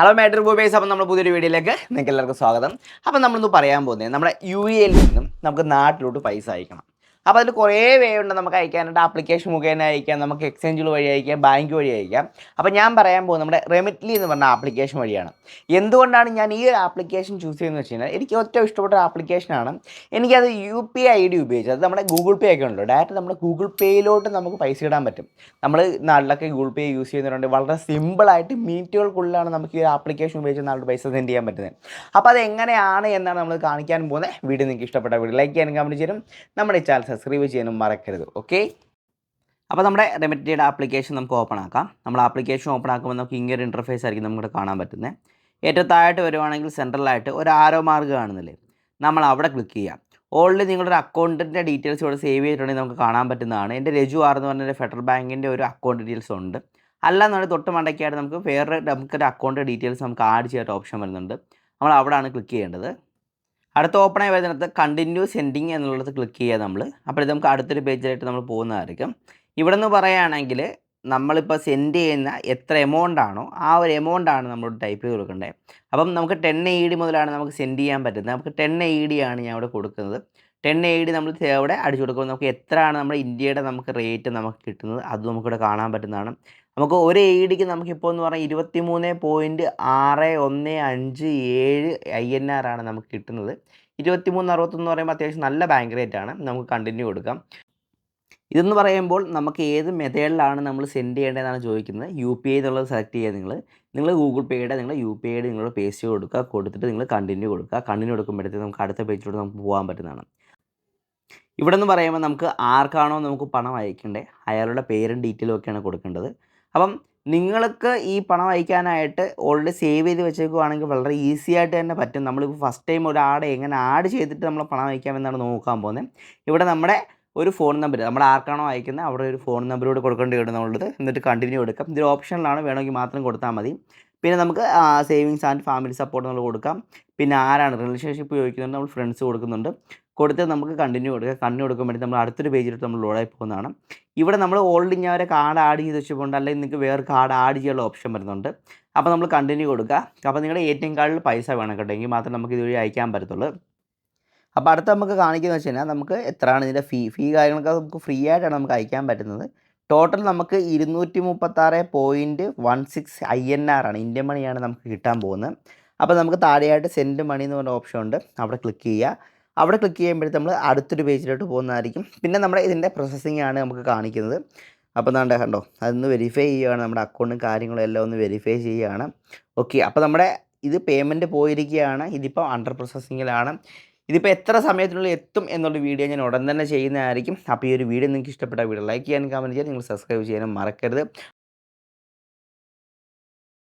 Hello matter ബോബേസ് അപ്പം നമ്മൾ പുതിയൊരു വീഡിയോയിലേക്ക് നിങ്ങൾക്ക് എല്ലാവർക്കും സ്വാഗതം. അപ്പം നമ്മളിന്ന് പറയാൻ പോകുന്നത് നമ്മുടെ യു എയിൽ നിന്നും നമുക്ക് നാട്ടിലോട്ട് പൈസ അയക്കണം. അപ്പോൾ അതിൽ കുറേ വേ ഉണ്ട് നമുക്ക് അയക്കാനായിട്ട് ആപ്ലിക്കേഷൻ മുഖേന അയക്കാം നമുക്ക് എക്സ്ചേഞ്ചുകൾ വഴി അയക്കാം ബാങ്ക് വഴി അയക്കാം. അപ്പോൾ ഞാൻ പറയാൻ പോകുന്നത് നമ്മുടെ റെമിറ്റ്ലി എന്ന് പറഞ്ഞ ആപ്ലിക്കേഷൻ വഴിയാണ്. എന്തുകൊണ്ടാണ് ഞാൻ ഈ ഒരു ആപ്ലിക്കേഷൻ ചൂസ് ചെയ്യുന്നത് വെച്ച് കഴിഞ്ഞാൽ എനിക്ക് ഏറ്റവും ഇഷ്ടപ്പെട്ട ആപ്ലിക്കേഷനാണ് എനിക്കത് യു പി ഐ ഡി ഉപയോഗിച്ചത്. അത് നമ്മുടെ ഗൂഗിൾ പേ ഒക്കെ ഉണ്ടല്ലോ. ഡയറക്റ്റ് നമ്മുടെ ഗൂഗിൾ പേയിലോട്ട് നമുക്ക് പൈസ ഇടാൻ പറ്റും. നമ്മൾ നാട്ടിലൊക്കെ ഗൂഗിൾ പേ യൂസ് ചെയ്യുന്നവരുണ്ട്. വളരെ സിമ്പിളായിട്ട് മിനിറ്റുകൾക്കുള്ളിലാണ് നമുക്ക് ഈ ആപ്ലിക്കേഷൻ ഉപയോഗിച്ച് നാട്ടിൽ പൈസ സെൻഡ് ചെയ്യാൻ പറ്റുന്നത്. അപ്പോൾ അത് എങ്ങനെയാണ് എന്നാണ് നമ്മൾ കാണിക്കാൻ പോകുന്നത്. വീഡിയോ നിങ്ങൾക്ക് ഇഷ്ടപ്പെട്ട വീഡിയോ ലൈക്ക് ചെയ്യാനും കമന്റ് ചെയ്യാനും നമ്മുടെ ചാനൽ സബ്സ്ക്രൈബ് ചെയ്യാനും മറക്കരുത് ഓക്കെ അപ്പോൾ നമ്മുടെ റെമിറ്റിയുടെ ആപ്ലിക്കേഷൻ നമുക്ക് ഓപ്പൺ ആക്കാം. നമ്മൾ ആപ്ലിക്കേഷൻ ഓപ്പൺ ആക്കുമ്പോൾ നമുക്ക് ഇങ്ങനെ ഇന്റർഫേസ് ആയിരിക്കും നമുക്ക് കാണാൻ പറ്റുന്നത് ഏറ്റവും താഴോട്ട് വരുവാണെങ്കിൽ സെൻട്രലായിട്ട് ഒരു ആരോ മാർഗ് കാണുന്നില്ലേ? നമ്മൾ അവിടെ ക്ലിക്ക് ചെയ്യാം. ഓൾറെഡി നിങ്ങളുടെ അക്കൗണ്ടിന്റെ ഡീറ്റെയിൽസ് ഇവിടെ സേവ് ചെയ്തിട്ടുണ്ടെങ്കിൽ നമുക്ക് കാണാൻ പറ്റുന്നതാണ്. എന്റെ രജു ആർ എന്ന് ഫെഡറൽ ബാങ്കിന്റെ ഒരു അക്കൗണ്ട് ഡീറ്റെയിൽസ് ഉണ്ട്. അല്ലാന്നുണ്ടെങ്കിൽ തൊട്ട് മണ്ടയ്ക്കായിട്ട് നമുക്ക് വേറെ നമുക്കൊരു അക്കൗണ്ട് ഡീറ്റെയിൽസ് നമുക്ക് ആഡ് ചെയ്യാത്ത ഓപ്ഷൻ വരുന്നുണ്ട്. നമ്മൾ അവിടെയാണ് ക്ലിക്ക് ചെയ്യേണ്ടത്. അടുത്ത ഓപ്പൺ ആയി വരുന്നിടത്ത് കണ്ടിന്യൂ സെൻഡിങ് എന്നുള്ളത് ക്ലിക്ക് ചെയ്യുക നമ്മൾ അപ്പോൾ ഇത് നമുക്ക് അടുത്തൊരു പേജിലായിട്ട് നമ്മൾ പോകുന്നതായിരിക്കും. ഇവിടെ നിന്ന് പറയുകയാണെങ്കിൽ നമ്മളിപ്പോൾ സെൻഡ് ചെയ്യുന്ന എത്ര എമൗണ്ട് ആണോ ആ ഒരു എമൗണ്ട് ആണ് നമ്മൾ ടൈപ്പ് ചെയ്ത് കൊടുക്കേണ്ടത് അപ്പം നമുക്ക് ടെൻ എ ഡി മുതലാണ് നമുക്ക് സെൻഡ് ചെയ്യാൻ പറ്റുന്നത്. നമുക്ക് ടെൻ എ ഡി ആണ് ഞാൻ ഇവിടെ കൊടുക്കുന്നത്. ടെൻ എ ഡി നമ്മൾ അവിടെ അടിച്ചു കൊടുക്കുമ്പോൾ നമുക്ക് എത്രയാണ് നമ്മുടെ ഇന്ത്യയുടെ നമുക്ക് റേറ്റ് നമുക്ക് കിട്ടുന്നത്? അത് നമുക്കിവിടെ കാണാൻ പറ്റുന്നതാണ്. നമുക്ക് ഒരു എ ഡിക്ക് നമുക്കിപ്പോൾ എന്ന് പറഞ്ഞാൽ ഇരുപത്തി മൂന്ന് പോയിന്റ് ആറ് ഒന്ന് അഞ്ച് ഏഴ് ഐ എൻ ആർ ആണ് നമുക്ക് കിട്ടുന്നത്. ഇരുപത്തി മൂന്ന് അറുപത്തൊന്ന് പറയുമ്പോൾ അത്യാവശ്യം നല്ല ബാങ്ക് റേറ്റ് ആണ്. നമുക്ക് കണ്ടിന്യൂ കൊടുക്കാം. ഇതെന്ന് പറയുമ്പോൾ നമുക്ക് ഏത് മെത്തേഡിലാണ് നമ്മൾ സെൻഡ് ചെയ്യേണ്ടതെന്നാണ് ചോദിക്കുന്നത്. യു പി ഐ എന്നുള്ളത് സെലക്ട് ചെയ്യുക നിങ്ങൾ. നിങ്ങൾ ഗൂഗിൾ പേയുടെ നിങ്ങൾ യു പി ഐയുടെ നിങ്ങൾ പേസ്റ്റ് കൊടുക്കുക. കൊടുത്തിട്ട് നിങ്ങൾ കണ്ടിന്യൂ കൊടുക്കുക. കണ്ടിന്യൂ കൊടുക്കുമ്പോഴത്തേക്ക് നമുക്ക് അടുത്ത പേജിലൂടെ നമുക്ക് പോകാൻ പറ്റുന്നതാണ്. ഇവിടെ നിന്ന് പറയുമ്പോൾ നമുക്ക് ആർക്കാണോ നമുക്ക് പണം അയക്കേണ്ടത്? അയാളുടെ പേരും ഡീറ്റെയിലും ഒക്കെയാണ് കൊടുക്കേണ്ടത്. അപ്പം നിങ്ങൾക്ക് ഈ പണം അയക്കാനായിട്ട് ഓൾറെഡി സേവ് ചെയ്ത് വെച്ചേക്കുവാണെങ്കിൽ വളരെ ഈസി ആയിട്ട് തന്നെ പറ്റും. നമ്മളിപ്പോൾ ഫസ്റ്റ് ടൈം ഒരാളെ എങ്ങനെ ആഡ് ചെയ്തിട്ട് നമ്മൾ പണം അയക്കാമെന്നാണ് നോക്കാൻ പോകുന്നത്. ഇവിടെ നമ്മുടെ ഒരു ഫോൺ നമ്പർ നമ്മൾ ആർക്കാണോ അയക്കുന്നത് അവിടെ ഒരു ഫോൺ നമ്പറോട് കൊടുക്കേണ്ടി വരുന്നുള്ളത് എന്നിട്ട് കണ്ടിന്യൂ എടുക്കാം. ഇതൊരു ഓപ്ഷനിലാണ് വേണമെങ്കിൽ മാത്രം കൊടുത്താൽ മതി. പിന്നെ നമുക്ക് സേവിങ്സ് ആൻഡ് ഫാമിലി സപ്പോർട്ട് നമ്മൾ കൊടുക്കാം. പിന്നെ ആരാണ്? റിലേഷൻഷിപ്പ് ചോദിക്കുന്നുണ്ട്. നമ്മൾ ഫ്രണ്ട്സ് കൊടുക്കുന്നുണ്ട്. കൊടുത്ത് നമുക്ക് കണ്ടിന്യൂ കൊടുക്കുക കണ്ടിന്യൂ വേണ്ടി നമ്മൾ അടുത്തൊരു പേജിലോട്ട് നമ്മൾ ലോഡായി പോകുന്നതാണ്. ഇവിടെ നമ്മൾ ഓൾറെഡി ഞാൻ ഒരു കാർഡ് ആഡ് ചെയ്ത് വെച്ചിട്ടുണ്ട്. അല്ലെങ്കിൽ നിങ്ങൾക്ക് വേറെ കാർഡ് ആഡ് ചെയ്യാനുള്ള ഓപ്ഷൻ വരുന്നുണ്ട്. അപ്പോൾ നമ്മൾ കണ്ടിന്യൂ കൊടുക്കുക. അപ്പോൾ നിങ്ങളുടെ എ ടി എം കാർഡിൽ പൈസ വേണം കേട്ടോ. എങ്കിൽ മാത്രം നമുക്ക് ഇതുവഴി അയക്കാൻ പറ്റത്തുള്ളൂ. അപ്പോൾ അടുത്ത നമുക്ക് കാണിക്കുന്നത് വെച്ച് കഴിഞ്ഞാൽ നമുക്ക് എത്രയാണ് ഇതിന്റെ ഫീ ഫീ കാര്യങ്ങളൊക്കെ നമുക്ക് ഫ്രീ ആയിട്ടാണ് നമുക്ക് അയക്കാൻ പറ്റുന്നത്. ടോട്ടൽ നമുക്ക് ഇരുന്നൂറ്റി മുപ്പത്താറ് point one six I N R ആണ് ഇന്ത്യൻ മണിയാണ് നമുക്ക് കിട്ടാൻ പോകുന്നത്. അപ്പോൾ നമുക്ക് താഴെയായിട്ട് സെൻഡ് മണി എന്ന് പറഞ്ഞ ഓപ്ഷൻ ഉണ്ട്. അവിടെ ക്ലിക്ക് ചെയ്യുക. അവിടെ ക്ലിക്ക് ചെയ്യുമ്പോഴത്തേക്ക് നമ്മൾ അടുത്തൊരു പേജിലോട്ട് പോകുന്നതായിരിക്കും. പിന്നെ നമ്മുടെ ഇതിന്റെ പ്രോസസ്സിംഗ് ആണ് നമുക്ക് കാണിക്കുന്നത്. അപ്പോൾ എന്താണ്ട് കണ്ടോ? അതൊന്ന് വെരിഫൈ ചെയ്യുകയാണ്. നമ്മുടെ അക്കൗണ്ടും കാര്യങ്ങളും എല്ലാം ഒന്ന് വെരിഫൈ ചെയ്യുകയാണ്. ഓക്കെ അപ്പോൾ നമ്മുടെ ഇത് പേയ്മെന്റ് പോയിരിക്കുകയാണ്. ഇതിപ്പോൾ അണ്ടർ പ്രോസസ്സിങ്ങിലാണ് ഇതിപ്പോൾ എത്ര സമയത്തിനുള്ളിൽ എത്തും എന്നുള്ള വീഡിയോ ഞാൻ ഉടൻ തന്നെ ചെയ്യുന്നതായിരിക്കും. അപ്പോൾ ഈ ഒരു വീഡിയോ നിങ്ങൾക്ക് ഇഷ്ടപ്പെട്ട വീഡിയോ ലൈക്ക് ചെയ്യാനും കമന്റ് ചെയ്യാൻ നിങ്ങൾ സബ്സ്ക്രൈബ് ചെയ്യാനും മറക്കരുത്.